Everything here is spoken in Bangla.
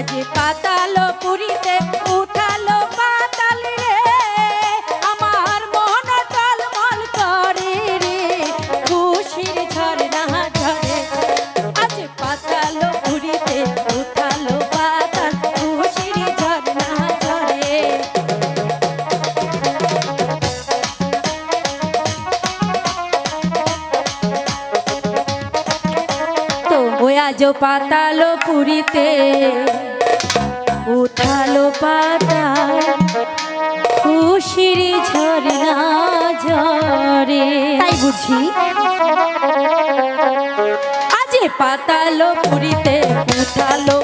আজ পাতালো পুরিতে, উঠালো পাতাল রে। আমার মন টলমল করে রে। খুশির ঝরনা ঝরে। আজ পাতালো পুরিতে, উঠালো পাতাল, খুশির ঝরনা ঝরে। তো আজ পাতালো পুরিতে। উঠালো পাতা খুশির ঝরনা ঝরে। তাই বুঝি। আজে পাতালো পুরিতে উঠালো